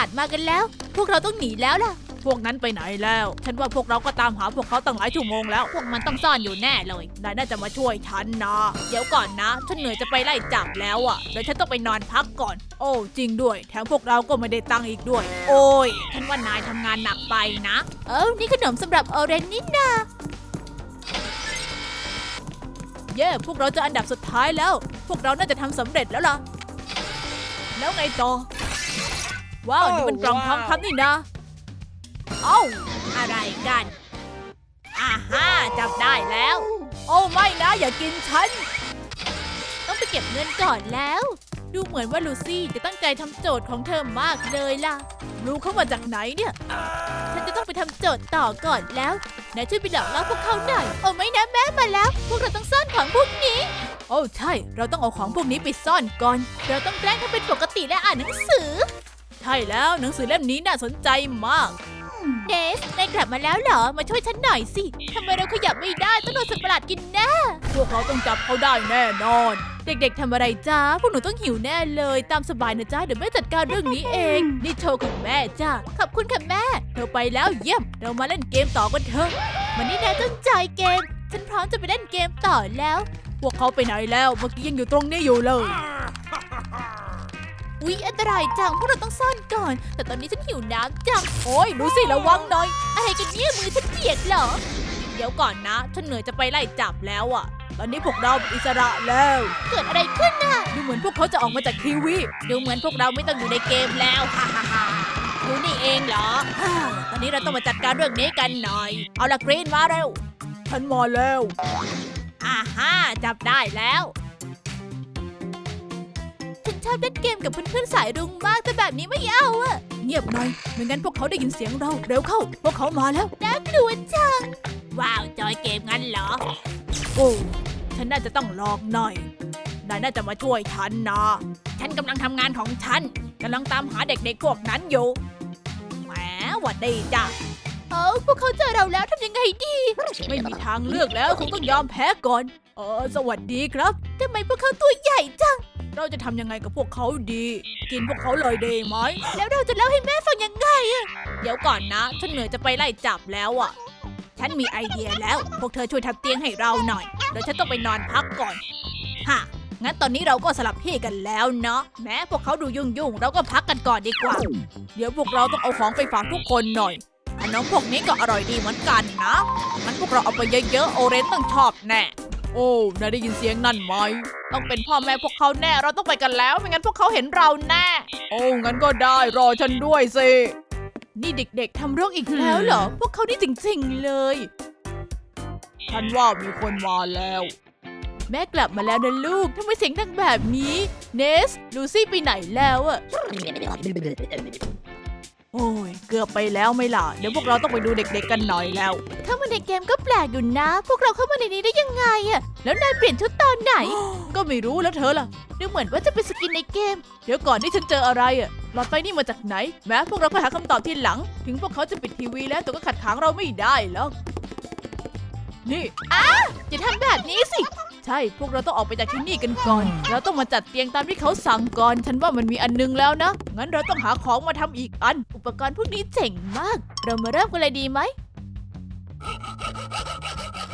าดมากันแล้ว พวกเราต้องหนีแล้วล่ะ พวกนั้นไปไหนแล้ว ฉันว่าพวกเราก็ตามหาพวกเขาตั้งหลายชั่วโมงแล้ว พวกมันต้องซ่อนอยู่แน่เลยนายน่าจะมาช่วยฉันนะ เดี๋ยวก่อนนะ ฉันเหนื่อยจะไปไล่จับแล้วอะเดี๋ยวฉันต้องไปนอนพักก่อน โอ้จริงด้วย แถมพวกเราก็ไม่ได้ตังค์อีกด้วย โอ้ย ฉันว่านายทำงานหนักไปนะ เออนี่ขนมสำหรับออเรนนี่นาเย่พวกเราจะอันดับสุดท้ายแล้ว พวกเราน่าจะทำสำเร็จแล้วล่ะ แล้วไงต่อ ว้าว นี่มันกล่องทองคำนี่นะเอ้าอะไรกันอ่าฮ่าจับได้แล้ว โอ้ไม่นะอย่ากินฉัน ต้องไปเก็บเงินก่อนแล้ว ดูเหมือนว่าลูซี่จะตั้งใจทำโจทย์ของเธอมากเลยล่ะ รู้เขามาจากไหนเนี่ย ฉันจะต้องไปทำโจทย์ต่อก่อนแล้วนายช่วยไปหลอกล่อพวกเขาหน่อย โอ้ไม่นะแม่มาแล้ว พวกเราต้องซ่อนของพวกนี้ โอ้ใช่ เราต้องเอาของพวกนี้ไปซ่อนก่อน เราต้องแกล้งทำเป็นปกติและอ่านหนังสือ ใช่แล้วหนังสือเล่มนี้น่าสนใจมากเนสนายกลับมาแล้วเหรอ มาช่วยฉันหน่อยสิ ทำไมเราขยับไม่ได้ต้องโดนสัตว์ประหลาดกินแน่ พวกเขาต้องจับเขาได้แน่นอน เด็กๆทำอะไรจ้า พวกหนูต้องหิวแน่เลย ตามสบายนะจ้าเดี๋ยวแม่จัดการเรื่องนี้เอง นี่โชว์ของแม่จ้า ขอบคุณค่ะแม่ เธอไปแล้วเยี่ยม เรามาเล่นเกมต่อกันเถอะ วันนี้นายต้นใจเกม ฉันพร้อมจะไปเล่นเกมต่อแล้ว พวกเขาไปไหนแล้ว เมื่อกี้ยังอยู่ตรงนี้อยู่เลย อุ๊ยอันตรายจังพวกเราต้องซ่อนก่อน แต่ตอนนี้ฉันหิวน้ำจัง โอ้ยดูสิระวังหน่อย อะไรกันเนี่ยมือฉันเปียกเหรอ เดี๋ยวก่อนนะ ฉันเหนื่อยจะไปไล่จับแล้วอะตอนนี้พวกเราเป็นอิสระแล้ว เกิดอะไรขึ้นน่ะ ดูเหมือนพวกเขาจะออกมาจากทีวี ดูเหมือนพวกเราไม่ต้องอยู่ในเกมแล้วฮ่าฮ่าฮ่าดูนี่เองเหรอฮ่าตอนนี้เราต้องมาจัดการเรื่องนี้กันหน่อย เอาละกรีนมาเร็ว ฉันมาแล้วอ่าฮ่าจับได้แล้วฉัน ชอบเล่นเกมกับเพื่อนๆสายรุ้งมากแต่แบบนี้ไม่เอาอะเงียบหน่อยไม่งั้นพวกเขาได้ยินเสียงเราเร็วเข้า พวกเขามาแล้วน่ากลัวจัง ว้าวจอยเกมงั้นเหรอ โอ้ฉันน่าจะต้องลองหน่อยนายน่าจะมาช่วยฉันนะฉันกำลังทำงานของฉันกำลังตามหาเด็กๆพวกนั้นอยู่แหมหวัดดีจ้ะเอ้าพวกเขาเจอเราแล้วทำยังไงดี ไม่มีทางเลือกแล้วคงต้องยอมแพ้ก่อนเออสวัสดีครับทำไมพวกเขาตัวใหญ่จัง เราจะทำยังไงกับพวกเขาดี กินพวกเขาเลยดีไหม แล้วเราจะเล่าให้แม่ฟังยังไงอะเดี๋ยวก่อนนะ ฉันเหนื่อยจะไปไล่จับแล้วอะฉันมีไอเดียแล้ว พวกเธอช่วยทำเตียงให้เราหน่อย เดี๋ยวฉันต้องไปนอนพักก่อน ฮะ งั้นตอนนี้เราก็สลับที่กันแล้วเนาะ แม้พวกเขาดูยุ่งๆเราก็พักกันก่อนดีกว่า เดี๋ยวพวกเราต้องเอาของไปฝากทุกคนหน่อยขนมพวกนี้ก็อร่อยดีเหมือนกันนะงั้นพวกเราเอาไปเยอะๆ โอเรนต้องชอบแน่ โอ้นายได้ยินเสียงนั่นไหม ต้องเป็นพ่อแม่พวกเขาแน่ เราต้องไปกันแล้ว ไม่งั้นพวกเขาเห็นเราแน่ โอ้งั้นก็ได้ รอฉันด้วยสิ นี่เด็กๆทำเรื่องอีกแล้วเหรอ พวกเขานี่จริงๆเลย ฉันว่ามีคนมาแล้ว แม่กลับมาแล้วนะลูก ทำไมเสียงดังแบบนี้ เนส ลูซี่ไปไหนแล้วอะ โอ้ย เกือบไปแล้วไหม่ล่ะ เดี๋ยวพวกเราต้องไปดูเด็กๆกันหน่อยแล้วเข้ามาในเกมก็แปลกอยู่นะ พวกเราเข้ามาในนี้ได้ยังไงอะแล้วนายเปลี่ยนชุดตอนไหน ก็ไม่รู้แล้วเธอล่ะดูเหมือนว่าจะเป็นสกินในเกม เดี๋ยวก่อนที่ฉันเจออะไรอะหลอดไฟนี่มาจากไหน แม้พวกเราก็หาคำตอบที่หลัง ถึงพวกเขาจะปิดทีวีแล้วแต่ก็ขัดขวางเราไม่ได้หรอก นี่อ้าอย่าทำแบบนี้สิใช่พวกเราต้องออกไปจากที่นี่กันก่อน เราต้องมาจัดเตียงตามที่เขาสั่งก่อน ฉันว่ามันมีอันนึงแล้วนะ งั้นเราต้องหาของมาทำอีกอัน อุปกรณ์พวกนี้เจ๋งมาก เรามาเริ่มกันเลยดีไหม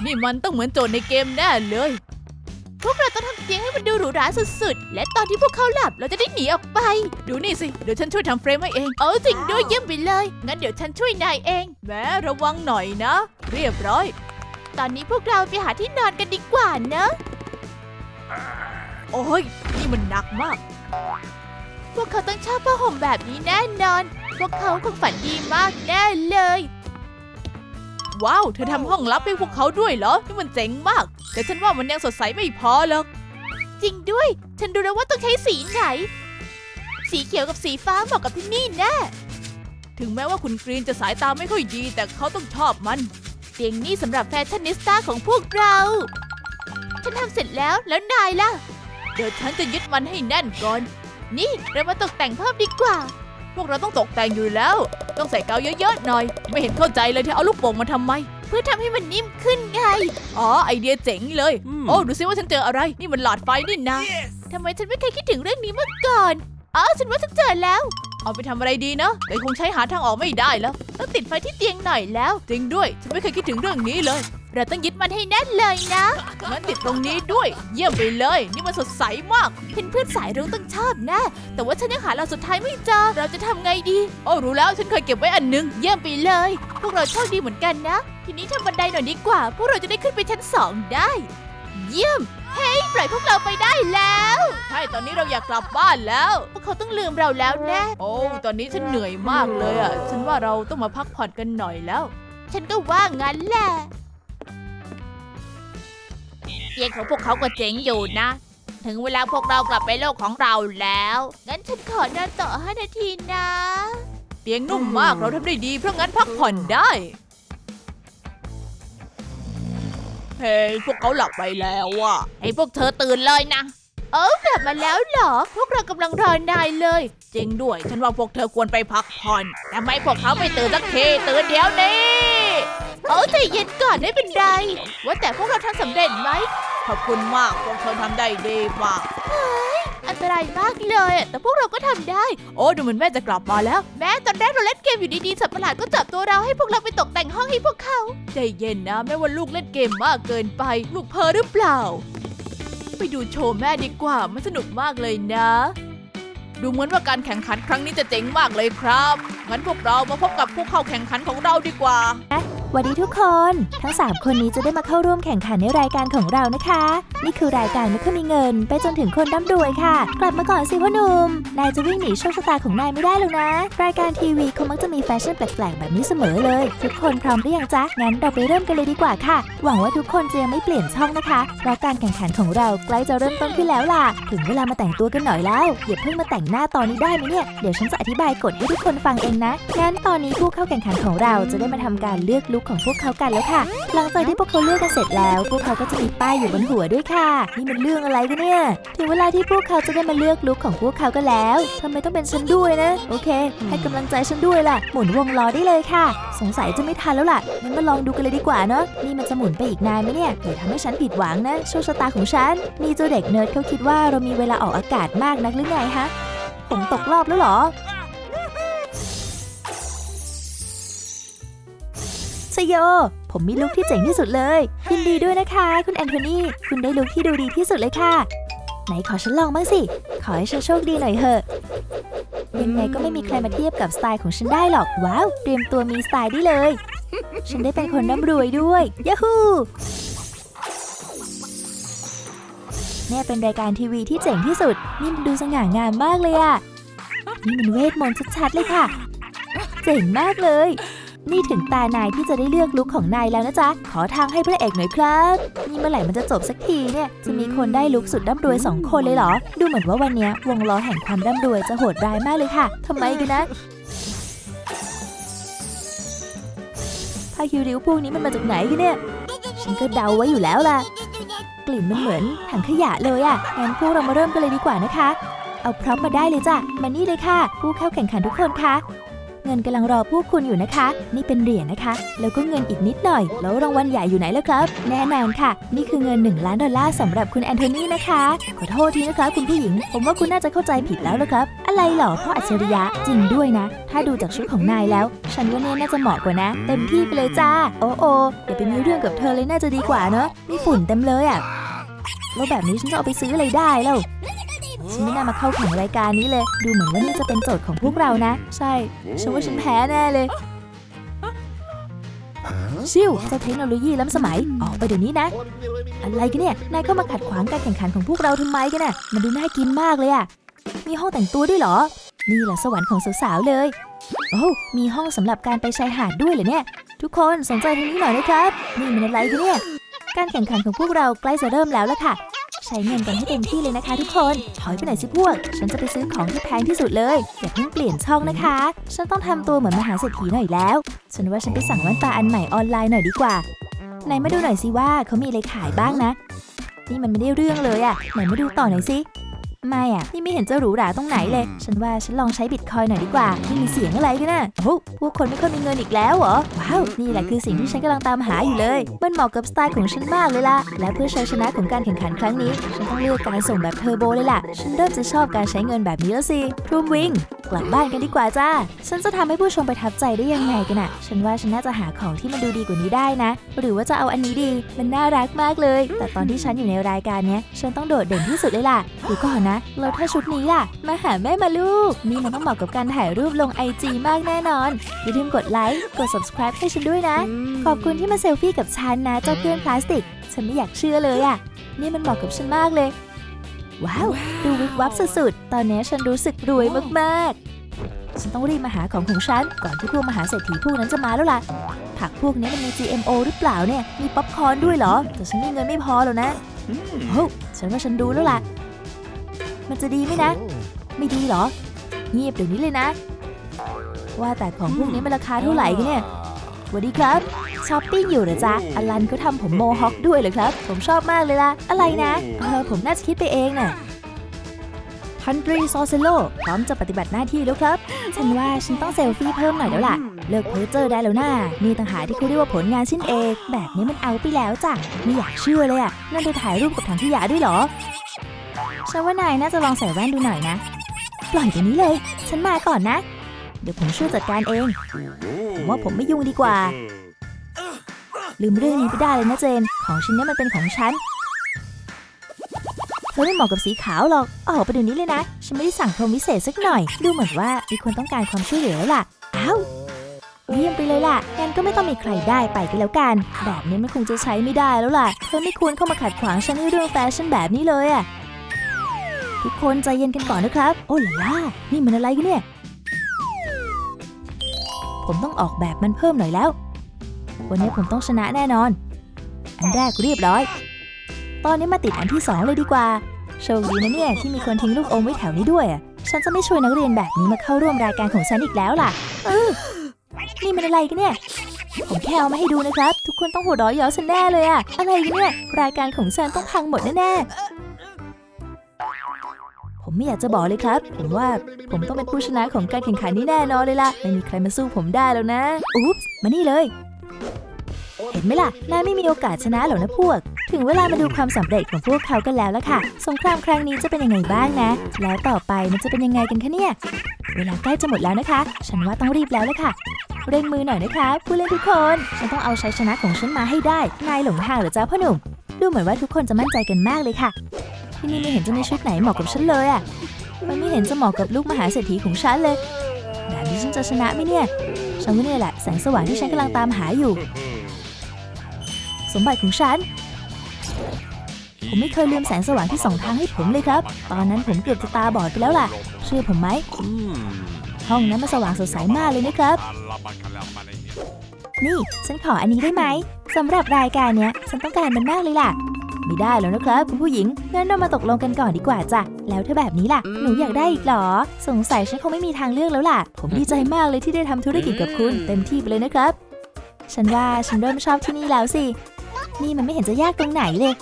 นี่มันต้องเหมือนโจทย์ในเกมแน่เลย พวกเราต้องทำเตียงให้มันดูหรูหราสุดๆ และตอนที่พวกเขาหลับเราจะได้หนีออกไป ดูนี่สิ เดี๋ยวฉันช่วยทำเฟรมให้เอง เอาจริงด้วยเยี่ยมไปเลย งั้นเดี๋ยวฉันช่วยนายเองแหมระวังหน่อยนะ เรียบร้อย ตอนนี้พวกเราไปหาที่นอนกันดีกว่านะโอ้ย นี่มันหนักมาก พวกเขาต้องชอบผ้าห่มแบบนี้แน่นอน พวกเขาคงฝันดีมากแน่เลย ว้าว เธอทำห้องลับให้พวกเขาด้วยเหรอ นี่มันเจ๋งมาก แต่ฉันว่ามันยังสดใสไม่พอหรอก จริงด้วย ฉันดูแล้วว่าต้องใช้สีไหน สีเขียวกับสีฟ้าเหมาะกับที่นี่แน่ถึงแม้ว่าคุณกรีนจะสายตาไม่ค่อยดี แต่เขาต้องชอบมัน เตียงนี้สำหรับแฟชั่นนิสต้าของพวกเรา ฉันทำเสร็จแล้วแล้วนายล่ะ เดี๋ยวฉันจะยึดมันให้แน่นก่อน นี่เรามาตกแต่งเพิ่มดีกว่า พวกเราต้องตกแต่งอยู่แล้ว ต้องใส่กาวเยอะๆหน่อย ไม่เห็นเข้าใจเลยที่เอาลูกโป่งมาทำไม เพื่อทำให้มันนิ่มขึ้นไง อ๋อไอเดียเจ๋งเลย โอ้ดูซิว่าฉันเจออะไร นี่มันหลอดไฟนี่นะทำไมฉันไม่เคยคิดถึงเรื่องนี้มาก่อน อ๋อฉันว่าฉันเจอแล้ว เอาไปทำอะไรดีเนาะแต่คงใช้หาทางออกไม่ได้แล้วต้องติดไฟที่เตียงหน่อยแล้ว จริงด้วย ฉันไม่เคยคิดถึงเรื่องนี้เลย เราต้องยึดมันให้แน่นเลยนะงั้นติดตรงนี้ด้วย เยี่ยมไปเลย นี่มันสดใสมากเพื่อนเพื่อนสายรุ้งต้องชอบแน่แต่ว่าฉันยังหาเราสุดท้ายไม่เจอ เราจะทำไงดีโอ้รู้แล้วฉันเคยเก็บไว้อันหนึง เยี่ยมไปเลย พวกเราโชคดีเหมือนกันนะ ทีนี้ทำบันไดหน่อยดีกว่า พวกเราจะได้ขึ้นไปชั้นสองได้ เยี่ยม เฮ้ยปล่อยพวกเราไปได้แล้ว ใช่ตอนนี้เราอยากกลับบ้านแล้ว พวกเขาต้องลืมเราแล้วแน่โอ้ตอนนี้ฉันเหนื่อยมากเลยอะ ฉันว่าเราต้องมาพักผ่อนกันหน่อยแล้ว ฉันก็ว่างั้นแหละเตียงของพวกเขาก็เจ๋งอยู่นะ ถึงเวลาพวกเรากลับไปโลกของเราแล้ว งั้นฉันขอนอนต่อ5นาทีนะ เตียงนุ่มมากเราทำได้ดีเพราะงั้นพักผ่อนได้ เฮ้ยพวกเขาหลับไปแล้วอะให้พวกเธอตื่นเลยนะ เอ้ากลับมาแล้วเหรอ พวกเรากำลังรอนายเลย จริงด้วย ฉันว่าพวกเธอควรไปพักผ่อนทำไมพวกเขาไม่ตื่นสักทีตื่นเดี๋ยวนี้เอ้ใจเย็นก่อนไม่เป็นไร ว่าแต่พวกเราทำสำเร็จไหมขอบคุณมากพวกเธอทำได้ดีมาก อันตรายมากเลยแต่พวกเราก็ทำได้ โอ้ดูเหมือนแม่จะกลับมาแล้ว แม่ตอนแรกเราเล่นเกมอยู่ดีๆสัตว์ประหลาดก็จับตัวเราให้พวกเราไปตกแต่งห้องให้พวกเขา ใจเย็นนะแม่ว่าลูกเล่นเกมมากเกินไป ลูกเพ้อหรือเปล่า ไปดูโชว์แม่ดีกว่ามันสนุกมากเลยนะ ดูเหมือนว่าการแข่งขันครั้งนี้จะเจ๋งมากเลยครับงั้นพวกเรามาพบกับผู้เข้าแข่งขันของเราดีกว่า สวัสดีทุกคน ทั้ง 3 คนนี้จะได้มาเข้าร่วมแข่งขันในรายการของเรานะคะ นี่คือรายการไม่ค่อยมีเงิน ไปจนถึงคนร่ำรวยค่ะ กลับมาก่อนสิพ่อหนุ่ม นายจะวิ่งหนีโชคชะตาของนายไม่ได้หรอกนะ รายการทีวีเขามักจะมีแฟชั่นแปลกๆแบบนี้เสมอเลย ทุกคนพร้อมหรือยังจ๊ะ งั้นเราไปเริ่มกันเลยดีกว่าค่ะ หวังว่าทุกคนจะยังไม่เปลี่ยนช่องนะคะเพราะการแข่งขันของเราใกล้จะเริ่มต้นขึ้นแล้วล่ะ ถึงเวลามาแต่งตัวกันหน่อยแล้วอย่าเพิ่งมาแต่งหน้าตอนนี้ได้ไหมเนี่ย เดี๋ยวฉันจะอธิบายกฎให้ทุกคนฟังเองนะ งั้นตอนนี้ผู้เข้าแข่งขันของเราจะได้มาทำการเลือกลุคของพวกเขากันแล้วค่ะ หลังจากที่พวกเขาเลือกกันเสร็จแล้ว พวกเขาก็จะมีป้ายอยู่บนหัวด้วยค่ะ นี่มันเรื่องอะไรกันเนี่ย ถึงเวลาที่พวกเขาจะได้มาเลือกลุคของพวกเขากันแล้วทำไมต้องเป็นฉันด้วยนะ โอเค ให้กำลังใจฉันด้วยล่ะ หมุนวงล้อได้เลยค่ะ สงสัยจะไม่ทันแล้วล่ะ งั้นมาลองดูกันเลยดีกว่าเนาะ นี่มันจะหมุนไปอีกนานไหมเนี่ยอย่าทำให้ฉันผิดหวังนะโชคชะตาของฉัน นี่เจ้าเด็กเนิร์ดเขาคิดว่าเรามีเวลาออกอากาศมากนักหรือไงฮะผมตกรอบแล้วหรอ ชโย ผมมีลุคที่เจ๋งที่สุดเลยยินดีด้วยนะคะ คุณแอนโทนีคุณได้ลุคที่ดูดีที่สุดเลยค่ะ ไหนขอฉันลองบ้างสิ ขอให้ฉันโชคดีหน่อยเถอะ ยังไงก็ไม่มีใครมาเทียบกับสไตล์ของฉันได้หรอก ว้าว เตรียมตัวมีสไตล์ได้เลย ฉันได้เป็นคนร่ำรวยด้วยย a ฮูแม่เป็นรายการทีวีที่เจ๋งที่สุด นี่มันดูสง่างามมากเลยอะนี่มันเวทมนต์ชัดๆเลยค่ะ เจ๋งมากเลย นี่ถึงตานายที่จะได้เลือกลุคของนายแล้วนะจ๊ะ ขอทางให้พระเอกหน่อยครับ นี่เมื่อไหร่มันจะจบสักทีเนี่ย จะมีคนได้ลุคสุดร่ำรวยสองคนเลยเหรอ ดูเหมือนว่าวันนี้วงล้อแห่งความร่ำรวยจะโหดร้ายมากเลยค่ะทำไมกันนะผ้าคิวริ้วพวกนี้มันมาจากไหนกันเนี่ย ฉันก็เดาไว้อยู่แล้วล่ะ กลิ่นมันเหมือนถังขยะเลยอะ่ะ งั้นพวกเรามาเริ่มกันเลยดีกว่านะคะ เอาพร้อมมาได้เลยจ้ะ มานี่เลยค่ะ ผู้เข้าแข่งขันทุกคนคะ เงินกำลังรอพวกคุณอยู่นะคะ นี่เป็นเหรียญนะคะ แล้วก็เงินอีกนิดหน่อย แล้วรางวัลใหญ่อยู่ไหนล่ะครับ แน่นอนค่ะ นี่คือเงิน 1 ล้านดอลลาร์สำหรับคุณแอนโทนีนะคะ ขอโทษทีนะคะคุณผู้หญิง ผมว่าคุณน่าจะเข้าใจผิดแล้วละครับ อะไรเหรอพ่ออัจฉริยะจริงด้วยนะ ถ้าดูจากชุดของนายแล้ว ฉันว่าเนี่ยน่าจะเหมาะกว่านะ เต็มที่ไปเลยจ้า โอ้โออย่าไปมีเรื่องกับเธอเลยน่าจะดีกว่าเนอะมีฝุ่นเต็มเลยอะแล้วแบบนี้ฉันจะเอาไปซื้ออะไรได้แล้ว ฉันไม่น่ามาเข้าแข่งรายการนี้เลย ดูเหมือนว่านี่จะเป็นโจทย์ของพวกเรานะ ใช่ ฉันว่าฉันแพ้แน่เลย ชิวเจ้าเทคโนโลยีล้ำสมัย ออกไปเดี๋ยวนี้นะ อะไรกันเนี่ย นายเข้ามาขัดขวางการแข่งขันของพวกเราทำไมกันน่ะ มันดูน่ากินมากเลยอะมีห้องแต่งตัวด้วยเหรอ นี่แหละสวรรค์ของสาวๆเลย โอ้ มีห้องสำหรับการไปชายหาดด้วยเหรอเนี่ย ทุกคนสนใจทางนี้หน่อยนะครับ นี่มันอะไรกันเนี่ย การแข่งขันของพวกเราใกล้จะเริ่มแล้วละค่ะ ใช้เงินกันให้เต็มที่เลยนะคะทุกคน ถอยไปไหนอยสิพวก ฉันจะไปซื้อของที่แพงที่สุดเลย อย่าเพิ่งเปลี่ยนช่องนะคะ ฉันต้องทำตัวเหมือนมหาเศรษฐีหน่อยแล้ว ฉันว่าฉันไปสั่งแว่นตาอันใหม่ออนไลน์หน่อยดีกว่า ไหนมาดูหน่อยสิว่าเขามีอะไรขายบ้างนะ นี่มันไม่ได้เรื่องเลยอะไหนมาดูต่อหน่อยสิ ไม่อะ นี่ไม่เห็นจะหรูหราตรงไหนเลย ฉันว่าฉันลองใช้บิตคอยหน่อยดีกว่านี่มีเสียงอะไรกันน่ะโอ้พวกคนไม่ค่อยมีเงินอีกแล้วเหรอ ว้าว นี่แหละคือสิ่งที่ฉันกำลังตามหาอยู่เลย มันเหมาะกับสไตล์ของฉันมากเลยล่ะ และเพื่อชัยชนะของการแข่งขันครั้งนี้ ฉันต้องเลือกการส่งแบบเทอร์โบเลยล่ะ ฉันเริ่มจะชอบการใช้เงินแบบนี้แล้วสิรูมวิงกลับบ้านกันดีกว่าจ้า ฉันจะทำให้ผู้ชมประทับใจได้ยังไงกันอะฉันว่าฉันน่าจะหาของที่มันดูดีกว่านี้ได้นะ หรือว่าจะเอาอันนี้ดี มันน่ารักมากเลย แต่ตอนที่ฉันอยู่ในรายการเนี้ย ฉันต้องโดดเด่นที่สุดเลยล่ะเดูก่อนนะแล้วถ้าชุดนี้ล่ะ มาหาแม่มาลูก นี่มันต้องเหมาะกับการถ่ายรูปลงไอจีมากแน่นอน อย่าลืมกดไลค์ กด subscribe ให้ฉันด้วยนะ ขอบคุณที่มาเซลฟี่กับฉันนะเจ้าเพื่อนพลาสติก ฉันไม่อยากเชื่อเลยอะนี่มันเหมาะกับฉันมากเลย ว้าว ดูวิบวับสุดๆ ตอนนี้ฉันรู้สึกรวยมากๆ ฉันต้องรีบมาหาของของฉัน ก่อนที่พวกมหาเศรษฐีพวกนั้นจะมาแล้วล่ะ ผักพวกนี้มันมี GMO หรือเปล่าเนี่ย มีป๊อปคอร์นด้วยเหรอ แต่ฉันมีเงินไม่พอแล้วนะโอ้ฉันว่าฉันดูแล้วล่ะ มันจะดีไหมนะ ไม่ดีเหรอ เงียบเดี๋ยวนี้เลยนะ ว่าแต่ของพวกนี้มันราคาเท่าไหร่กันเนี่ยสวัสดีครับช้อปปิ้งอยู่เหรอจ๊ะอลันก็ทำผมโมฮอคด้วยเหรอครับ ผมชอบมากเลยล่ะ อะไรนะเออผมน่าจะคิดไปเองน่ะพันตรีซอเซโลพร้อมจะปฏิบัติหน้าที่แล้วครับ ฉันว่าฉันต้องเซลฟี่เพิ่มหน่อยแล้วล่ะ เลิกเพ้อเจอได้แล้วน่านี่ต่างหากที่เขาเรียกว่าผลงานชิ้นเอกแบบนี้มันเอาไปแล้วจ้ะไม่อยากเชื่อเลยอะนั่นเธอถ่ายรูปกับถังขยะด้วยเหรอ ฉันว่านายน่าจะลองใส่แว่นดูหน่อยนะ ปล่อยเดี๋ยวนี้เลย ฉันมาก่อนนะ เดี๋ยวผมช่วยจัดการเอง ผมว่าผมไม่ยุ่งดีกว่า ลืมเรื่องนี้ไปได้เลยนะเจน ของชิ้นนี้มันเป็นของฉัน เธอไม่เหมาะกับสีขาวหรอก ออกไปเดี๋ยวนี้เลยนะ ฉันไม่ได้สั่งพรมวิเศษสักหน่อย ดูเหมือนว่ามีคนต้องการความช่วยเหลือแล้วล่ะ อ้าวเยี่ยมไปเลยล่ะ งั้นก็ไม่ต้องมีใครได้ไปกันแล้วกัน แบบนี้มันคงจะใช้ไม่ได้แล้วล่ะ เธอไม่ควรเข้ามาขัดขวางฉันในเรื่องแฟชั่นแบบนี้เลยอะ ทุกคนใจเย็นกันก่อนนะครับ โอ้ล่ะล่ะนี่มันอะไรกันเนี่ย ผมต้องออกแบบมันเพิ่มหน่อยแล้ว วันนี้ผมต้องชนะแน่นอน อันแรกเรียบร้อย ตอนนี้มาติดอันที่สองเลยดีกว่า โชคดีนะเนี่ยที่มีคนทิ้งลูกอมไว้แถวนี้ด้วย ฉันจะไม่ช่วนนักเรียนแบบนี้มาเข้าร่วมรายการของฉันอีกแล้วล่ะ เออนี่มันอะไรกันเนี่ยผมแค่เอามาให้ดูนะครับ ทุกคนต้องหัวเราะเยาะฉันแน่เลยอะอะไรกันเนี่ย รายการของฉันต้องพังหมดแน่ๆ ผมไม่อยากจะบอกเลยครับ ผมว่าผมต้องเป็นผู้ชนะของการแข่งขันนี้แน่นอนเลยล่ะ ไม่มีใครมาสู้ผมได้แล้วนะ อุ๊บมานี่เลย เห็นไหมล่ะ นายไม่มีโอกาสชนะหรอกนะพวก ถึงเวลามาดูความสำเร็จของพวกเขากันแล้วล่ะค่ะ สงครามครั้งนี้จะเป็นยังไงบ้างนะ แล้วต่อไปมันจะเป็นยังไงกันคะเนี่ย เวลาใกล้จะหมดแล้วนะคะ ฉันว่าต้องรีบแล้วล่ะค่ะ เร่งมือหน่อยนะคะ ผู้เล่นทุกคน ฉันต้องเอาชัยชนะของฉันมาให้ได้ นายหลงทางหรือจ้าพ่อหนุ่ม ดูเหมือนว่าทุกคนจะมั่นใจกันมากเลยค่ะ ที่นี่ไม่เห็นจะมีชุดไหนเหมาะกับฉันเลยอะมันไม่เห็นจะเหมาะกับลูกมหาเศรษฐีของฉันเลยแบบนี้ฉันจะชนะไหมเนี่ย ฉันว่านี่แหละแสงสว่างที่ฉันกำลังตามหาอยู่ สมบัติของฉัน ผมไม่เคยลืมแสงสว่างที่ส่องทางให้ผมเลยครับ ตอนนั้นผมเกือบจะตาบอดไปแล้วล่ะ เชื่อผมไหม ห้องนั้นมันสว่างสดใสมากเลยนะครับ นี่ฉันขออันนี้ได้ไหมสำหรับรายการเนี้ยฉันต้องการมันมากเลยล่ะ ไม่ได้แล้วนะครับคุณผู้หญิง งั้นเรามาตกลงกันก่อนดีกว่าจ้ะ แล้วถ้าแบบนี้ล่ะ หนูอยากได้อีกเหรอ สงสัยฉันคงไม่มีทางเลือกแล้วล่ะ ผมดีใจมากเลยที่ได้ทำธุรกิจกับคุณเต็มที่ไปเลยนะครับ ฉันว่าฉันเริ่มชอบที่นี่แล้วสิ นี่มันไม่เห็นจะยากตรงไหนเลย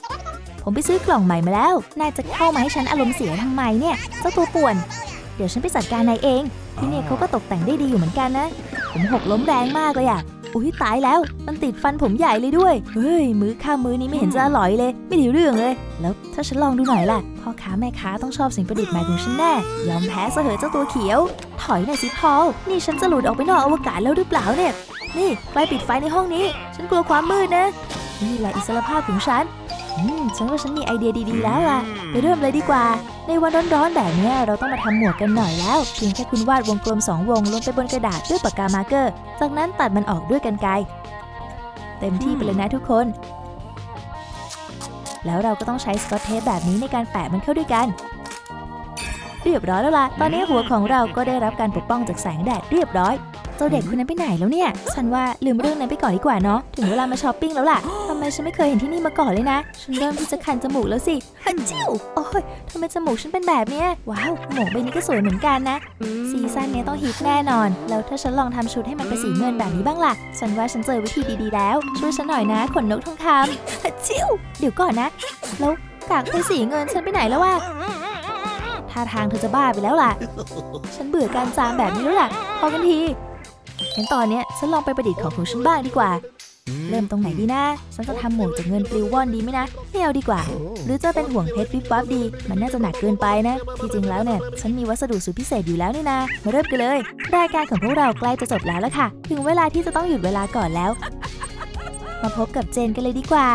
ผมไปซื้อกล่องใหม่มาแล้ว นายจะเข้ามาให้ฉันอารมณ์เสียทำไมเนี่ย เจ้าตัวป่วน เดี๋ยวฉันไปจัดการนายเอง ที่เนี่ยเขาก็ตกแต่งได้ดีอยู่เหมือนกันนะ ผมหกล้มแรงมากเลยอะ อุ้ยตายแล้ว มันติดฟันผมใหญ่เลยด้วย เฮ้ย มื้อข้ามื้อนี้ไม่เห็นจะอร่อยเลย ไม่ดีเรื่องเลย แล้วถ้าฉันลองดูหน่อยล่ะ พ่อค้าแม่ค้าต้องชอบสิ่งประดิษฐ์ใหม่ของฉันแน่ ยอมแพ้ซะเหอะเจ้าตัวเขียว ถอยหน่อยสิพอลนี่ฉันจะหลุดออกไปนอกอวกาศแล้วหรือเปล่าเนี่ย นี่ใครปิดไฟในห้องนี้ ฉันกลัวความมืดนะ นี่แหละอิสรภาพของฉัน อืมฉันว่าฉันมีไอเดียดีๆแล้วล่ะ ไปเริ่มเลยดีกว่า ในวันร้อนๆแบบเนี้ยเราต้องมาทำหมวกกันหน่อยแล้ว เพียงแค่คุณวาดวงกลมสองวงลงไปบนกระดาษด้วยปากกามาร์กเกอร์ จากนั้นตัดมันออกด้วยกันไกรเต็มที่ไปเลยนะทุกคน แล้วเราก็ต้องใช้สกอตเทปแบบนี้ในการแปะมันเข้าด้วยกัน เรียบร้อยแล้วล่ะ ตอนนี้หัวของเราก็ได้รับการปกป้องจากแสงแดดเรียบร้อย เจ้าเด็กคนนั้นไปไหนแล้วเนี่ย ฉันว่าลืมเรื่องนั้นไปก่อนดีกว่าเนาะ ถึงเวลามาช้อปปิ้งแล้วล่ะทำไมฉันไม่เคยเห็นที่นี่มาก่อนเลยนะ ฉันเริ่มที่จะคันจมูกแล้วสิฮันจิ้วโอ้ยทำไมจมูกฉันเป็นแบบเนี้ย ว้าวหมวกใบนี้ก็สวยเหมือนกันนะ ซีซั่นเนี้ยต้องฮิตแน่นอน แล้วถ้าฉันลองทำชุดให้มันเป็นสีเงินแบบนี้บ้างล่ะ ฉันว่าฉันเจอวิธีดีๆแล้ว ช่วยฉันหน่อยนะ ขนนกทองคำฮันจิ้วเดี๋ยวก่อนนะ แล้วกากเป็นสีเงินฉันไปไหนแล้ววะท่าทางเธอจะบ้าไปแล้วล่ะ ฉันเบื่อการจามแบบนี้แล้วล่ะ พอกันที งั้นตอนเนี้ยฉันลองไปประดิษฐ์ของของฉันบ้างดีกว่า เริ่มตรงไหนดีนะ ฉันจะทำหมวกจากเงินปลิวว่อนดีไหมนะไม่เอาดีกว่า หรือจะเป็นห่วงเพชรวิบวับดี มันน่าจะหนักเกินไปนะ ที่จริงแล้วเนี่ย ฉันมีวัสดุสุดพิเศษอยู่แล้วนี่นะ มาเริ่มกันเลย รายการของพวกเราใกล้จะจบแล้วละค่ะ ถึงเวลาที่จะต้องหยุดเวลาก่อนแล้ว มาพบกับเจนกันเลยดีกว่า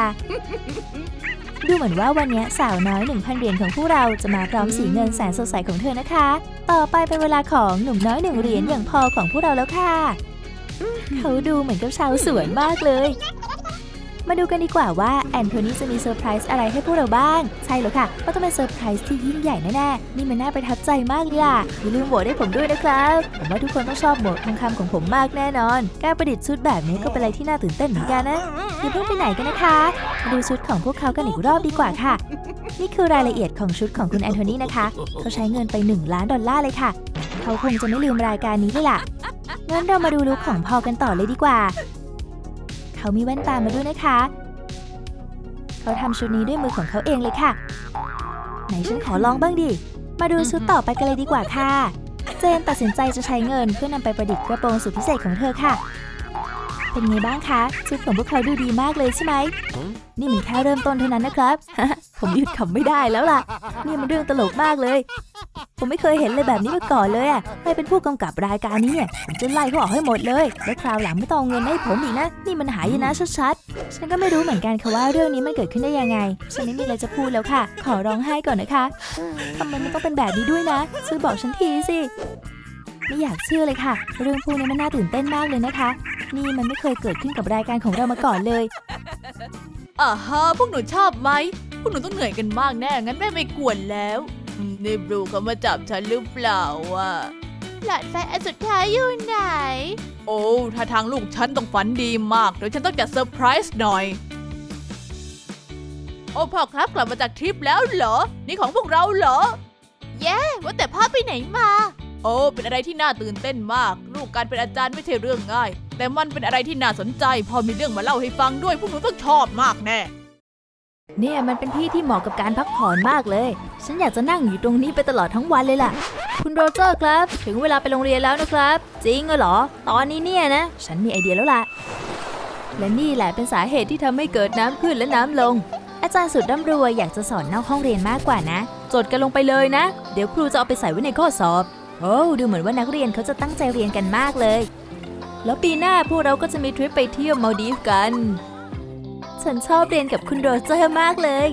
ดูเหมือนว่าวันนี้สาวน้อย1,000เหรียญของพวกเราจะมาพร้อมสีเงินแสนสดใสของเธอนะคะ ต่อไปเป็นเวลาของหนุ่มน้อยหนึ่งเหรียญอย่างพอของพวกเราแล้วค่ะ เขาดูเหมือนกับชาวสวนมากเลย มาดูกันดีกว่าว่าแอนโทนีจะมีเซอร์ไพรส์อะไรให้พวกเราบ้าง ใช่แล้วค่ะก็ต้องเป็นเซอร์ไพรส์ที่ยิ่งใหญ่แน่ๆ นี่มันน่าประทับใจมากเลยล่ะอย่าลืมโหวตให้ผมด้วยนะครับผมว่าทุกคนต้องชอบหมวกทองคำของผมมากแน่นอน การประดิษฐ์ชุดแบบนี้ก็เป็นอะไรที่น่าตื่นเต้นเหมือนกันนะอย่าเพิ่งไปไหนกันนะคะมาดูชุดของพวกเขากันอีกรอบดีกว่าค่ะ นี่คือรายละเอียดของชุดของคุณแอนโทนีนะคะ เขาใช้เงินไป 1 ล้านดอลลาร์เลยค่ะ เขาคงจะไม่ลืมรายการนี้เลยล่ะ งั้นเรามาดูลุคของพอกันต่อเลยดีกว่า เขามีแว่นตามาด้วยนะคะ เขาทำชุดนี้ด้วยมือของเขาเองเลยค่ะ ไหนฉันขอลองบ้างดิ มาดูชุดต่อไปกันเลยดีกว่าค่ะ เจนตัดสินใจจะใช้เงินเพื่อนำไปประดิษฐ์กระโปรงสุดพิเศษของเธอค่ะ เป็นไงบ้างคะชุดของพวกเขาดูดีมากเลยใช่ไหม นี่มันแค่เริ่มต้นเท่านั้นนะครับ ผมหยุดขำไม่ได้แล้วล่ะ นี่มันเรื่องตลกมากเลย ผมไม่เคยเห็นเลยแบบนี้มาก่อนเลยอะใครเป็นผู้กำกับรายการนี้เนี่ยผมจะไล่เขาออกให้หมดเลย และคราวหลังไม่ต้องเอาเงินให้ผมอีกนะ นี่มันหายนะชัดๆ ฉันก็ไม่รู้เหมือนกันค่ะว่าเรื่องนี้มันเกิดขึ้นได้ยังไง ฉันไม่มีอะไรจะพูดแล้วค่ะ ขอร้องไห้ก่อนนะคะทำไมมันต้องเป็นแบบนี้ด้วยนะช่วยบอกฉันทีสิ ไม่อยากเชื่อเลยค่ะ เรื่องพวกนี้มันน่าตื่นเต้นมากเลยนะคะ นี่มันไม่เคยเกิดขึ้นกับรายการของเรามาก่อนเลยอ่าฮะพวกหนูชอบไหมพวกหนูต้องเหนื่อยกันมากแน่งั้นแม่ไม่กวนแล้วอืมนี่บลูเขามาจับฉันหรือเปล่าอะหลอดไฟอันสุดท้ายอยู่ไหน โอ้ถ้าทางลูกฉันต้องฝันดีมากเดี๋ยวฉันต้องจัดเซอร์ไพรส์หน่อย โอ้พ่อครับกลับมาจากทริปแล้วเหรอ นี่ของพวกเราเหรอ แย่ ว่าแต่พ่อไปไหนมา โอ้ เป็นอะไรที่น่าตื่นเต้นมาก ลูกการเป็นอาจารย์ไม่ใช่เรื่องง่าย แต่มันเป็นอะไรที่น่าสนใจ พอมีเรื่องมาเล่าให้ฟังด้วยพวกหนูต้องชอบมากแน่ เนี่ยมันเป็นที่ที่เหมาะกับการพักผ่อนมากเลย ฉันอยากจะนั่งอยู่ตรงนี้ไปตลอดทั้งวันเลยล่ะ คุณโรเจอร์ครับ ถึงเวลาไปโรงเรียนแล้วนะครับ จริงเหรอ ตอนนี้เนี่ยนะ ฉันมีไอเดียแล้วล่ะ และนี่แหละเป็นสาเหตุที่ทำให้เกิดน้ำขึ้นและน้ำลง อาจารย์สุดร่ำรวยอยากจะสอนนอกห้องเรียนมากกว่านะ จดกันลงไปเลยนะ เดี๋ยวครูจะเอาไปใส่ไว้ในข้อสอบ โอ้ดูเหมือนว่านักเรียนเขาจะตั้งใจเรียนกันมากเลย แล้วปีหน้าพวกเราก็จะมีทริปไปเที่ยวมาลดีฟกัน ฉันชอบเรียนกับคุณโรเจอร์มากเลย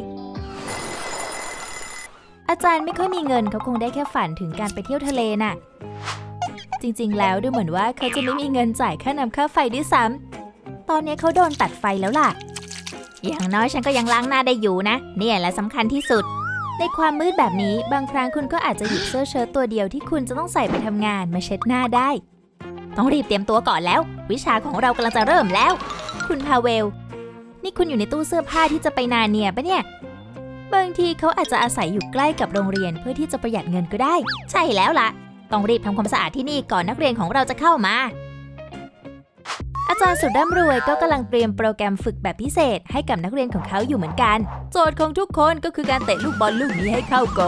อาจารย์ไม่ค่อยมีเงินเขาคงได้แค่ฝันถึงการไปเที่ยวทะเลน่ะ จริงๆ แล้วดูเหมือนว่าเขาจะไม่มีเงินจ่ายค่าน้ำค่าไฟด้วยซ้ำตอนนี้เขาโดนตัดไฟแล้วล่ะ อย่างน้อยฉันก็ยังล้างหน้าได้อยู่นะ เนี่ยแหละสำคัญที่สุด ในความมืดแบบนี้บางครั้งคุณก็อาจจะหยิบเสื้อเชิ้ตตัวเดียวที่คุณจะต้องใส่ไปทำงานมาเช็ดหน้าได้ ต้องรีบเตรียมตัวก่อนแล้ว วิชาของเรากำลังจะเริ่มแล้ว คุณพาเวล นี่คุณอยู่ในตู้เสื้อผ้าที่จะไปนาเนียปะเนี่ย บางทีเขาอาจจะอาศัยอยู่ใกล้กับโรงเรียนเพื่อที่จะประหยัดเงินก็ได้ ใช่แล้วล่ะ ต้องรีบทำความสะอาดที่นี่ก่อนนักเรียนของเราจะเข้ามา อาจารย์สุดร่ำรวยก็กำลังเตรียมโปรแกรมฝึกแบบพิเศษ ให้กับนักเรียนของเขาอยู่เหมือนกัน โจทย์ของทุกคนก็คือการเตะลูกบอลลูกนี้ให้เข้าโกล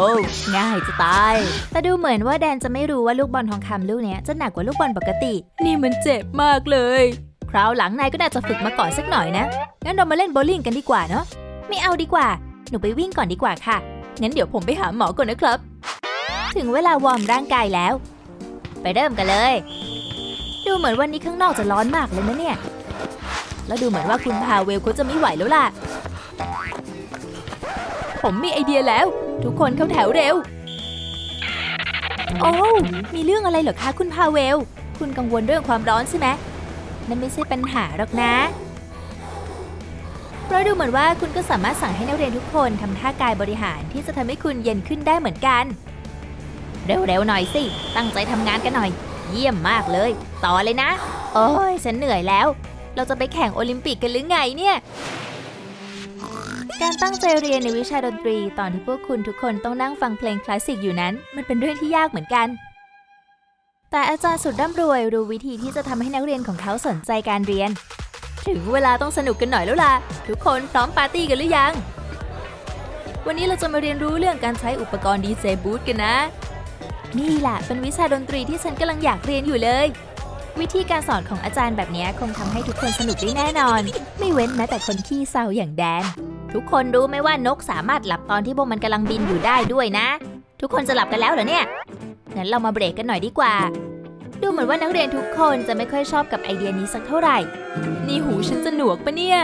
ง่ายจะตาย แต่ดูเหมือนว่าแดนจะไม่รู้ว่าลูกบอลทองคำลูกนี้จะหนักกว่าลูกบอลปกติ นี่มันเจ็บมากเลย คราวหลังนายก็น่าจะฝึกมาก่อนสักหน่อยนะ งั้นเรามาเล่นโบลิ่งกันดีกว่าเนาะไม่เอาดีกว่า หนูไปวิ่งก่อนดีกว่าค่ะ งั้นเดี๋ยวผมไปหาหมอก่อนนะครับ ถึงเวลาวอร์มร่างกายแล้ว ไปเริ่มกันเลย ดูเหมือนวันนี้ข้างนอกจะร้อนมากเลยนะเนี่ย แล้วดูเหมือนว่าคุณพาเวลเขาจะไม่ไหวแล้วล่ะ ผมมีไอเดียแล้ว ทุกคนเข้าแถวเร็ว โอ้ มีเรื่องอะไรเหรอคะคุณพาเวล คุณกังวลเรื่องความร้อนใช่ไหมนั่นไม่ใช่ปัญหาหรอกนะ เพราะดูเหมือนว่าคุณก็สามารถสั่งให้นักเรียนทุกคนทำท่ากายบริหารที่จะทำให้คุณเย็นขึ้นได้เหมือนกัน เร็วๆหน่อยสิ ตั้งใจทำงานกันหน่อย เยี่ยมมากเลย ต่อเลยนะ โอ้ยฉันเหนื่อยแล้ว เราจะไปแข่งโอลิมปิกกันหรือไงเนี่ย การตั้งใจเรียนในวิชาดนตรีตอนที่พวกคุณทุกคนต้องนั่งฟังเพลงคลาสสิกอยู่นั้น มันเป็นเรื่องที่ยากเหมือนกัน แต่อาจารย์สุดร่ำรวยรู้วิธีที่จะทำให้นักเรียนของเขาสนใจการเรียน ถึงเวลาต้องสนุกกันหน่อยแล้วล่ะ ทุกคนพร้อมปาร์ตี้กันหรือยัง วันนี้เราจะมาเรียนรู้เรื่องการใช้อุปกรณ์ดีเจบูธกันนะ นี่แหละเป็นวิชาดนตรีที่ฉันกำลังอยากเรียนอยู่เลย วิธีการสอนของอาจารย์แบบนี้คงทำให้ทุกคนสนุกได้แน่นอน ไม่เว้นแม้แต่คนขี้เศร้าอย่างแดน ทุกคนรู้ไหมว่านกสามารถหลับตอนที่พวกมันกำลังบินอยู่ได้ด้วยนะ ทุกคนจะหลับกันแล้วเหรอเนี่ยงั้นเรามาเบรกกันหน่อยดีกว่า ดูเหมือนว่านักเรียนทุกคนจะไม่ค่อยชอบกับไอเดียนี้สักเท่าไหร่ นี่หูฉันจะหนวกปะเนี่ย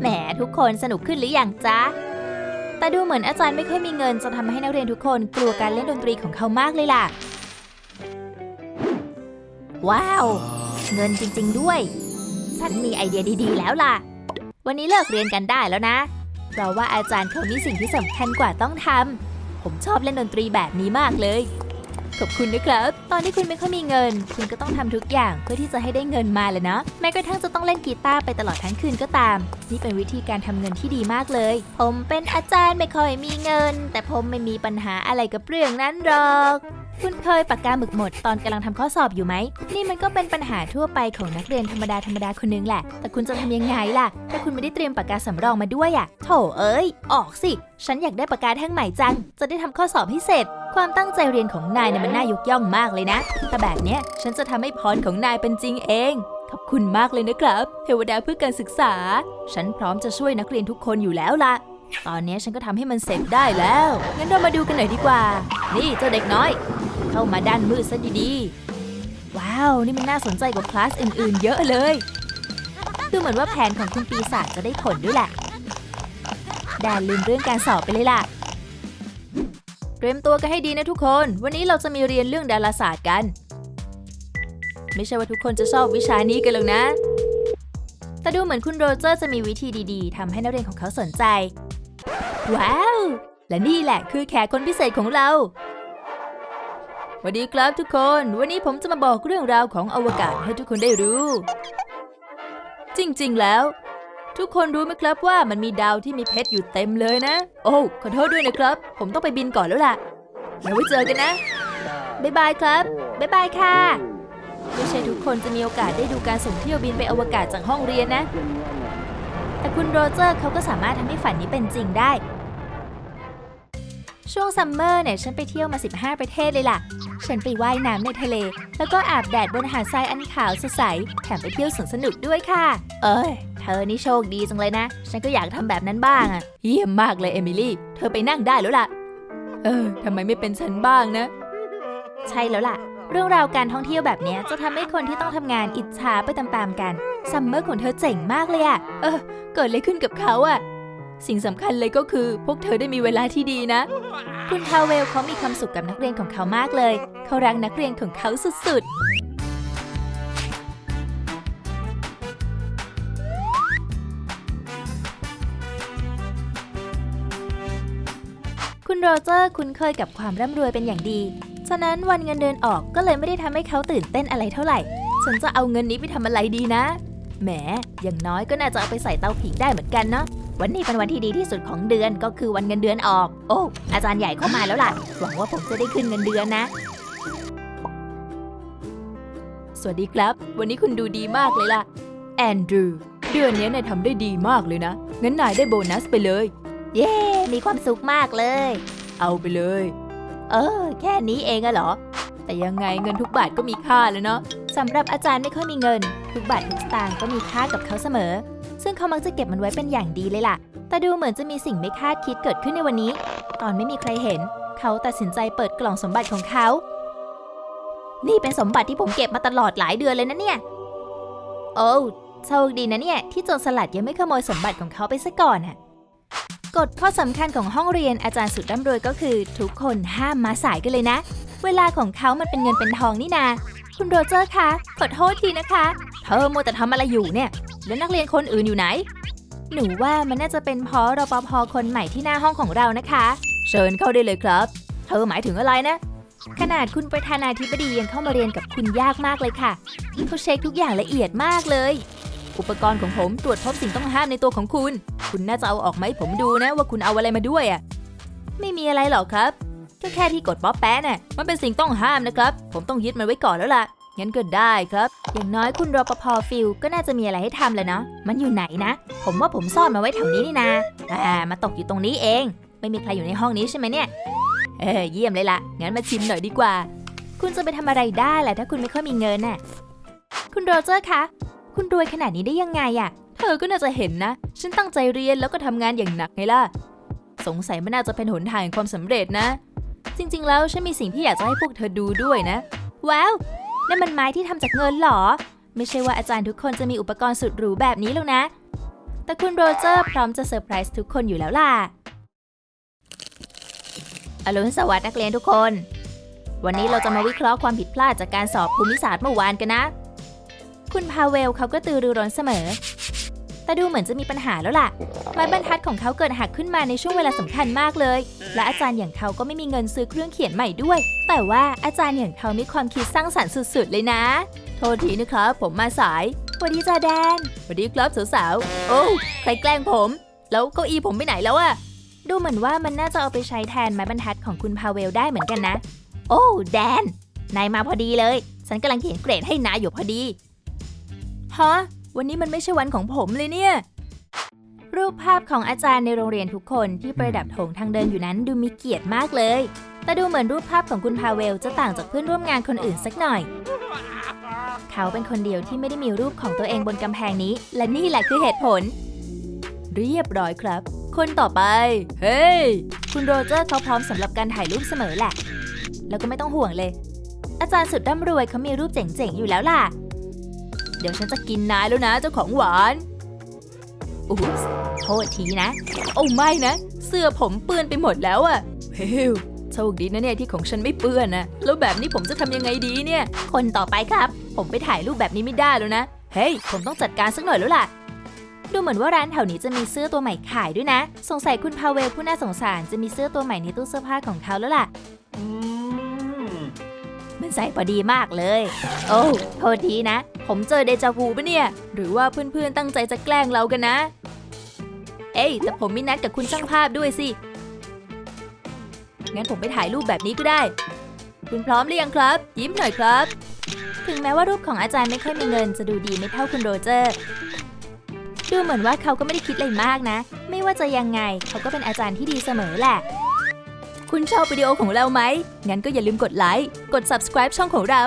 แหมทุกคนสนุกขึ้นหรืออยังจ๊ะ แต่ดูเหมือนอาจารย์ไม่ค่อยมีเงินจะทำให้นักเรียนทุกคนกลัวการเล่นดนตรีของเขามากเลยล่ะ ว้าว เงินจริง ๆ ด้วย ฉันมีไอเดียดีๆ แล้วล่ะ วันนี้เลิกเรียนกันได้แล้วนะเพราะว่าอาจารย์เขามีสิ่งที่สำคัญกว่าต้องทำผมชอบเล่นดนตรีแบบนี้มากเลย ขอบคุณนะครับ ตอนที่คุณไม่ค่อยมีเงิน คุณก็ต้องทำทุกอย่างเพื่อที่จะให้ได้เงินมาเลยเนาะแม้กระทั่งจะต้องเล่นกีตาร์ไปตลอดทั้งคืนก็ตาม นี่เป็นวิธีการทำเงินที่ดีมากเลย ผมเป็นอาจารย์ไม่ค่อยมีเงิน แต่ผมไม่มีปัญหาอะไรกับเรื่องนั้นหรอก คุณเคยปากกาหมึกหมดตอนกำลังทำข้อสอบอยู่ไหม นี่มันก็เป็นปัญหาทั่วไปของนักเรียนธรรมดาธรรมดาคนนึงแหละ แต่คุณจะทำยังไงล่ะ ถ้าคุณไม่ได้เตรียมปากกาสำรองมาด้วยอะ่ะโถเอ้ย ออกสิ ฉันอยากได้ปากกาแท่งใหม่จัง จะได้ทำข้อสอบให้เสร็จ ความตั้งใจเรียนของนายเนี่ยมันน่ายกย่องมากเลยนะ แต่แบบเนี้ยฉันจะทำให้พรของนายเป็นจริงเอง ขอบคุณมากเลยนะครับ เทวดาเพื่อการศึกษา ฉันพร้อมจะช่วยนักเรียนทุกคนอยู่แล้วล่ะตอนนี้ฉันก็ทำให้มันเสร็จได้แล้ว งั้นเรามาดูกันหน่อยดีกว่า นี่เจ้าเด็กน้อย เข้ามาด้านมืดซะดีๆ ว้าว นี่มันน่าสนใจกว่าคลาสอื่นๆ เยอะเลย ดูเหมือนว่าแผนของคุณปีศาจจะได้ผลด้วยแหละแดนลืมเรื่องการสอบไปเลยล่ะ เตรียมตัวกันให้ดีนะทุกคน วันนี้เราจะมีเรียนเรื่องดาราศาสตร์กัน ไม่ใช่ว่าทุกคนจะชอบวิชานี้กันหรอกนะ แต่ดูเหมือนคุณโรเจอร์จะมีวิธีดีๆทำให้นักเรียนของเขาสนใจ ว้าว และนี่แหละคือแขกคนพิเศษของเรา วัสดีครับทุกคน วันนี้ผมจะมาบอกเรื่องราวของอวกาศให้ทุกคนได้รู้ จริงๆแล้ว ทุกคนรู้ไหมครับว่ามันมีดาวที่มีเพชรอยู่เต็มเลยนะ โอ้ขอโทษด้วยนะครับ ผมต้องไปบินก่อนแล้วล่ะแล้วไว้เจอกันนะบ๊ายบายครับบ๊ายบายค่ะไม่ใช่ทุกคนจะมีโอกาสได้ดูการส่งเที่ยวบินไปอวกาศจากห้องเรียนนะ แต่คุณโรเจอร์เขาก็สามารถทำให้ฝันนี้เป็นจริงได้ ช่วงซัมเมอร์เนี่ยฉันไปเที่ยวมา 15 ประเทศเลยล่ะ ฉันไปว่ายน้ำในทะเล แล้วก็อาบแดดบนหาดทรายอันขาวสดใส แถมไปเที่ยวสวนสนุกด้วยค่ะ เอ้ย เธอนี่โชคดีจังเลยนะ ฉันก็อยากทำแบบนั้นบ้างอะเยี่ยมมากเลยเอมิลี่ เธอไปนั่งได้แล้วล่ะ เออทำไมไม่เป็นฉันบ้างนะ ใช่แล้วล่ะ เรื่องราวการท่องเที่ยวแบบนี้จะทำให้คนที่ต้องทำงานอิจฉาไปตามๆกันซัมเมอร์ของเธอเจ๋งมากเลยอะเออ เกิดอะไรขึ้นกับเขาอะ สิ่งสำคัญเลยก็คือพวกเธอได้มีเวลาที่ดีนะ คุณทาวเวลเขามีความสุขกับนักเรียนของเขามากเลย เขารักนักเรียนของเขาสุดๆ คุณโรเจอร์คุ้นเคยกับความร่ำรวยเป็นอย่างดี ฉะนั้นวันเงินเดือนออกก็เลยไม่ได้ทำให้เขาตื่นเต้นอะไรเท่าไหร่ ฉันจะเอาเงินนี้ไปทำอะไรดีนะ แหม อย่างน้อยก็น่าจะเอาไปใส่เตาผิงได้เหมือนกันเนาะ วันนี้เป็นวันที่ดีที่สุดของเดือนก็คือวันเงินเดือนออก โอ้อาจารย์ใหญ่เข้ามาแล้วล่ะ หวังว่าผมจะได้ขึ้นเงินเดือนนะ สวัสดีครับ วันนี้คุณดูดีมากเลยล่ะ แอนดรูว์เดือนนี้นายทำได้ดีมากเลยนะ งั้นนายได้โบนัสไปเลย เย้ มีความสุขมากเลย เอาไปเลย เออ แค่นี้เองอะเหรอ แต่ยังไงเงินทุกบาทก็มีค่าเลยเนาะสำหรับอาจารย์ไม่ค่อยมีเงิน ทุกบาททุกสตางค์ก็มีค่ากับเขาเสมอ ซึ่งเขามักจะเก็บมันไว้เป็นอย่างดีเลยล่ะ แต่ดูเหมือนจะมีสิ่งไม่คาดคิดเกิดขึ้นในวันนี้ ตอนไม่มีใครเห็น เขาตัดสินใจเปิดกล่องสมบัติของเขา นี่เป็นสมบัติที่ผมเก็บมาตลอดหลายเดือนเลยนะเนี่ย โอ้โชคดีนะเนี่ย ที่โจรสลัดยังไม่ขโมยสมบัติของเขาไปซะก่อนน่ะกฎข้อสำคัญของห้องเรียนอาจารย์สุดร่ำรวยก็คือ ทุกคนห้ามมาสายกันเลยนะ เวลาของเขามันเป็นเงินเป็นทองนี่นา คุณโรเจอร์คะขอโทษทีนะคะ เธอมัวแต่ทำอะไรอยู่เนี่ย แล้วนักเรียนคนอื่นอยู่ไหน หนูว่ามันน่าจะเป็นเพราะรปภคนใหม่ที่หน้าห้องของเรานะคะ เชิญเข้าได้เลยครับ เธอหมายถึงอะไรนะ ขนาดคุณประธานาธิบดียังเข้ามาเรียนกับคุณยากมากเลยค่ะเขาเช็คทุกอย่างละเอียดมากเลย อุปกรณ์ของผมตรวจพบสิ่งต้องห้ามในตัวของคุณ คุณน่าจะเอาออกมาให้ผมดูนะ ว่าคุณเอาอะไรมาด้วยอะไม่มีอะไรหรอกครับก็แค่ที่กดป๊อปแป๊ะน่ะมันเป็นสิ่งต้องห้ามนะครับ ผมต้องยึดมันไว้ก่อนแล้วล่ะ งั้นก็ได้ครับ อย่างน้อยคุณรปภฟิลก็น่าจะมีอะไรให้ทำแหล้วเนาะ มันอยู่ไหนนะ ผมว่าผมซ่อนมาไว้แถวนี้นี่นาอ่ามาตกอยู่ตรงนี้เอง ไม่มีใครอยู่ในห้องนี้ใช่ไหมเนี่ย เออเยี่ยมเลยละงั้นมาชิมหน่อยดีกว่า คุณจะไปทำอะไรได้แหละถ้าคุณไม่ค่อยมีเงินน่ะ คุณโรเจอร์คะ คุณรวยขนาดนี้ได้ยังไงอะเธอก็น่าจะเห็นนะ ฉันตั้งใจเรียนแล้วก็ทำงานอย่างหนักไงล่ะ สงสัยมันน่าจะเป็นหนทางแห่งความสำเร็จนะ จริงๆ แล้วฉันมีสิ่งที่อยากจะให้พวกเธอดูด้วยนะ ว้าว นั่นมันไม้ที่ทำจากเงินหรอ ไม่ใช่ว่าอาจารย์ทุกคนจะมีอุปกรณ์สุดหรูแบบนี้หรอกนะ แต่คุณโรเจอร์พร้อมจะเซอร์ไพรส์ทุกคนอยู่แล้วล่ะ อรุณสวัสดิ์นักเรียนทุกคน วันนี้เราจะมาวิเคราะห์ความผิดพลาดจากการสอบภูมิศาสตร์เมื่อวานกันนะ คุณพาเวลเขาก็ตือรือร้นเสมอ แต่ดูเหมือนจะมีปัญหาแล้วล่ะ ไม้บรรทัดของเขาเกิดหักขึ้นมาในช่วงเวลาสำคัญมากเลย และอาจารย์อย่างเขาก็ไม่มีเงินซื้อเครื่องเขียนใหม่ด้วย แต่ว่าอาจารย์อย่างเขามีความคิดสร้างสรรค์สุด ๆ เลยนะ โทษทีนะครับผมมาสายสวัสดีจ้าแดนสวัสดีครับสาวๆ โอ้ใครแกล้งผม แล้วเก้าอี้ผมไปไหนแล้วอะดูเหมือนว่ามันน่าจะเอาไปใช้แทนไม้บรรทัดของคุณพาเวลได้เหมือนกันนะ โอ้แดน นายมาพอดีเลย ฉันกำลังเขียนเกรดให้นายอยู่พอดี ฮะ วันนี้มันไม่ใช่วันของผมเลยเนี่ย รูปภาพของอาจารย์ในโรงเรียนทุกคนที่ประดับโถงทางเดินอยู่นั้นดูมีเกียรติมากเลย แต่ดูเหมือนรูปภาพของคุณพาเวลจะต่างจากเพื่อนร่วมงานคนอื่นสักหน่อย เขาเป็นคนเดียวที่ไม่ได้มีรูปของตัวเองบนกำแพงนี้ และนี่แหละคือเหตุผล เรียบร้อยครับ คนต่อไป เฮ้ย คุณโรเจอร์เขาพร้อมสำหรับการถ่ายรูปเสมอแหละ แล้วก็ไม่ต้องห่วงเลย อาจารย์สุดร่ำรวยเขามีรูปเจ๋งๆอยู่แล้วล่ะ เดี๋ยวฉันจะกินนายแล้วนะเจ้าของหวานอุ๊บโทษทีนะ โอ้ไม่นะ เสื้อผมเปื้อนไปหมดแล้วอะเฮ้ยโชคดีนะเนี่ยที่ของฉันไม่เปื้อนนะแล้วแบบนี้ผมจะทำยังไงดีเนี่ย คนต่อไปครับ ผมไปถ่ายรูปแบบนี้ไม่ได้แล้วนะ เฮ้ย ผมต้องจัดการสักหน่อยแล้วล่ะ ดูเหมือนว่าร้านแถวนี้จะมีเสื้อตัวใหม่ขายด้วยนะ สงสัยคุณพาเวลผู้น่าสงสารจะมีเสื้อตัวใหม่ในตู้เสื้อผ้าของเขาแล้วล่ะันใส่พอดีมากเลย โอ้โทษทีนะ ผมเจอเดจาวูปะเนี่ย หรือว่าเพื่อนๆตั้งใจจะแกล้งเรากันนะ เอ้ยแต่ผมมีนัดกับคุณช่างภาพด้วยสิ งั้นผมไปถ่ายรูปแบบนี้ก็ได้ คุณพร้อมหรือยังครับ ยิ้มหน่อยครับ ถึงแม้ว่ารูปของอาจารย์ไม่ค่อยมีเงินจะดูดีไม่เท่าคุณโรเจอร์ ดูเหมือนว่าเขาก็ไม่ได้คิดอะไรมากนะ ไม่ว่าจะยังไง เขาก็เป็นอาจารย์ที่ดีเสมอแหละ คุณชอบวิดีโอของเราไหม งั้นก็อย่าลืมกดไลค์ กด subscribe ช่องของเรา